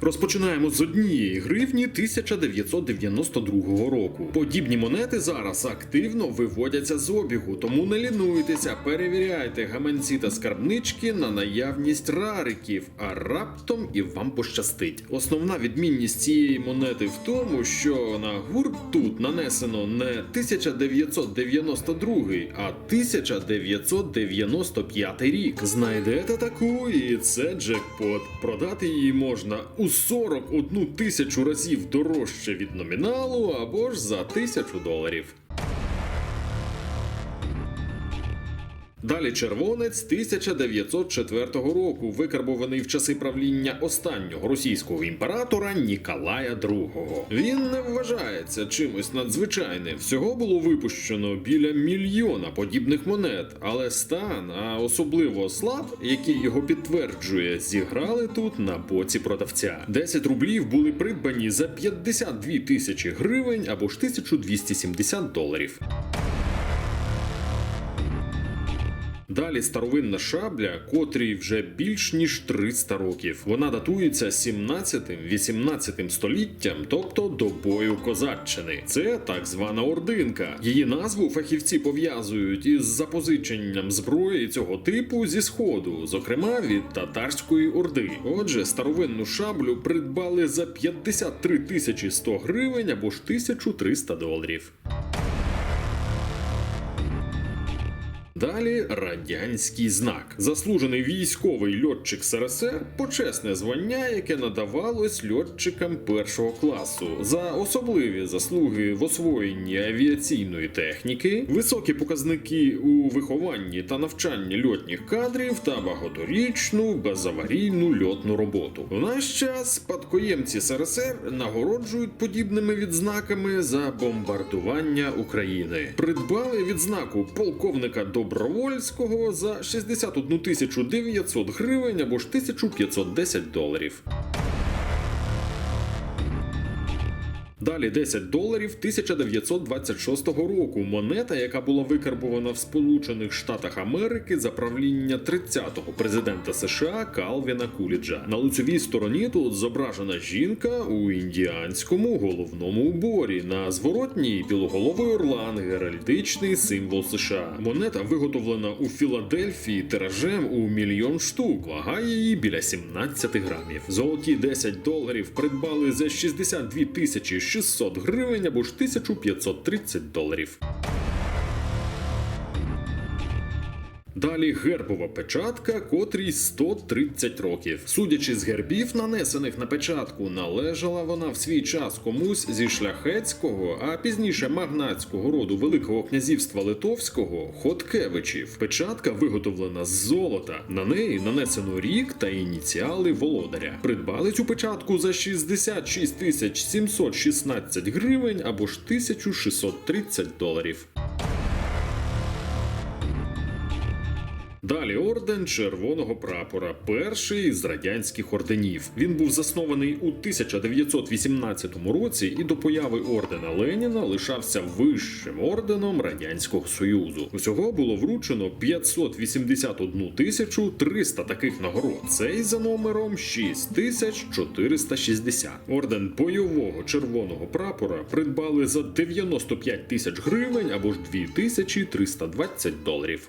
Розпочинаємо з однієї гривні 1992 року. Подібні монети зараз активно виводяться з обігу, тому не лінуйтеся, перевіряйте гаманці та скарбнички на наявність рариків, а раптом і вам пощастить. Основна відмінність цієї монети в тому, що на гурт тут нанесено не 1992, а 1995 рік. Знайдете таку, і це джекпот. Продати її можна у 41 тисячу разів дорожче від номіналу або ж за тисячу доларів. Далі червонець 1904 року, викарбований в часи правління останнього російського імператора Ніколая II. Він не вважається чимось надзвичайним. Всього було випущено біля мільйона подібних монет, але стан, а особливо слаб, який його підтверджує, зіграли тут на боці продавця. 10 рублів були придбані за 52 тисячі гривень або ж 1270 доларів. Далі старовинна шабля, котрій вже більш ніж 300 років. Вона датується 17-18 століттям, тобто добою козаччини. Це так звана ординка. Її назву фахівці пов'язують із запозиченням зброї цього типу зі сходу, зокрема від татарської орди. Отже, старовинну шаблю придбали за 53 тисячі 100 гривень або ж 1300 доларів. Далі радянський знак. Заслужений військовий льотчик СРСР почесне звання, яке надавалось льотчикам першого класу за особливі заслуги в освоєнні авіаційної техніки, високі показники у вихованні та навчанні льотних кадрів та багаторічну безаварійну льотну роботу. В наш час спадкоємці СРСР нагороджують подібними відзнаками за бомбардування України. Придбали відзнаку полковника Добровольського за 61 тисячу 900 гривень або ж 1510 доларів. Далі 10 доларів 1926 року. Монета, яка була викарбована в Сполучених Штатах Америки за правління 30-го президента США Калвіна Куліджа. На лицевій стороні тут зображена жінка у індіанському головному уборі. На зворотній білоголовий орлан, геральдичний символ США. Монета виготовлена у Філадельфії тиражем у мільйон штук. Вага її біля 17 грамів. Золоті 10 доларів придбали за 62 тисячі 600 гривень або ж 1530 доларів. Далі гербова печатка, котрій 130 років. Судячи з гербів, нанесених на печатку, належала вона в свій час комусь зі шляхетського, а пізніше магнатського роду Великого князівства Литовського Хоткевичів. Печатка виготовлена з золота. На неї нанесено рік та ініціали володаря. Придбали цю печатку за 66 тисяч 716 гривень або ж 1630 доларів. Далі орден червоного прапора, перший з радянських орденів. Він був заснований у 1918 році і до появи ордена Леніна лишався вищим орденом радянського союзу. Усього було вручено 581 тисячу 300 таких нагород. Цей за номером 6460. Орден бойового червоного прапора придбали за 95 тисяч гривень або ж 2320 доларів.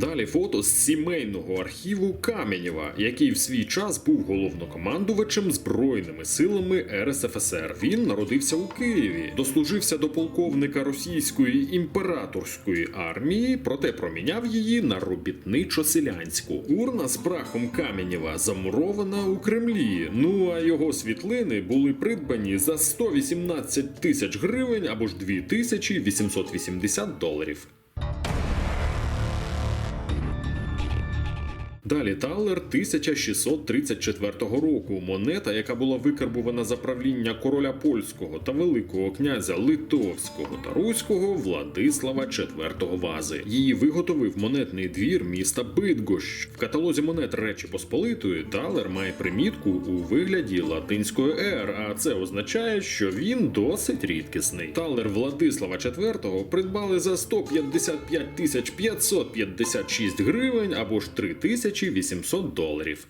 Далі фото з сімейного архіву Каменєва, який в свій час був головнокомандувачем Збройними силами РСФСР. Він народився у Києві, дослужився до полковника російської імператорської армії, проте проміняв її на робітничо-селянську. Урна з прахом Каменєва замурована у Кремлі. Ну а його світлини були придбані за 118 тисяч гривень або ж 2880 доларів. Далі талер 1634 року. Монета, яка була викарбувана за правління короля польського та великого князя Литовського та Руського Владислава IV Вази. Її виготовив монетний двір міста Бидгощ. В каталозі монет Речі Посполитої талер має примітку у вигляді латинської «Р», а це означає, що він досить рідкісний. Талер Владислава IV придбали за 155 тисяч 556 гривень або ж 3800 доларів.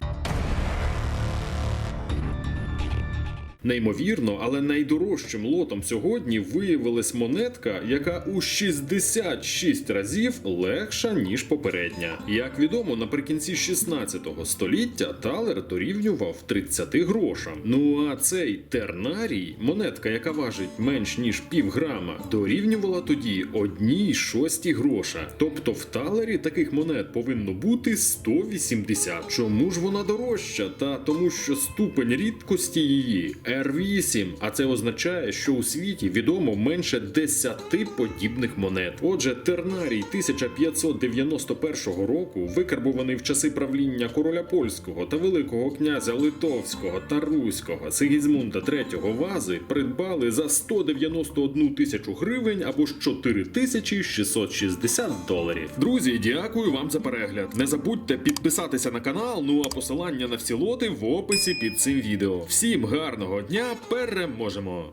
Неймовірно, але найдорожчим лотом сьогодні виявилась монетка, яка у 66 разів легша ніж попередня. Як відомо, наприкінці 16 століття талер дорівнював 30 грошам. Ну а цей тернарій, монетка, яка важить менш ніж пів грама, дорівнювала тоді одній шостій гроша. Тобто в талері таких монет повинно бути 180. Чому ж вона дорожча? Та тому, що ступень рідкості її R8, а це означає, що у світі відомо менше 10 подібних монет. Отже, тернарій 1591 року, викарбуваний в часи правління короля польського та великого князя Литовського та Руського Сигізмунда III Вази, придбали за 191 тисячу гривень або ж 4660 доларів. Друзі, дякую вам за перегляд. Не забудьте підписатися на канал. Ну а посилання на всі лоти в описі під цим відео. Всім гарного дня, переможемо!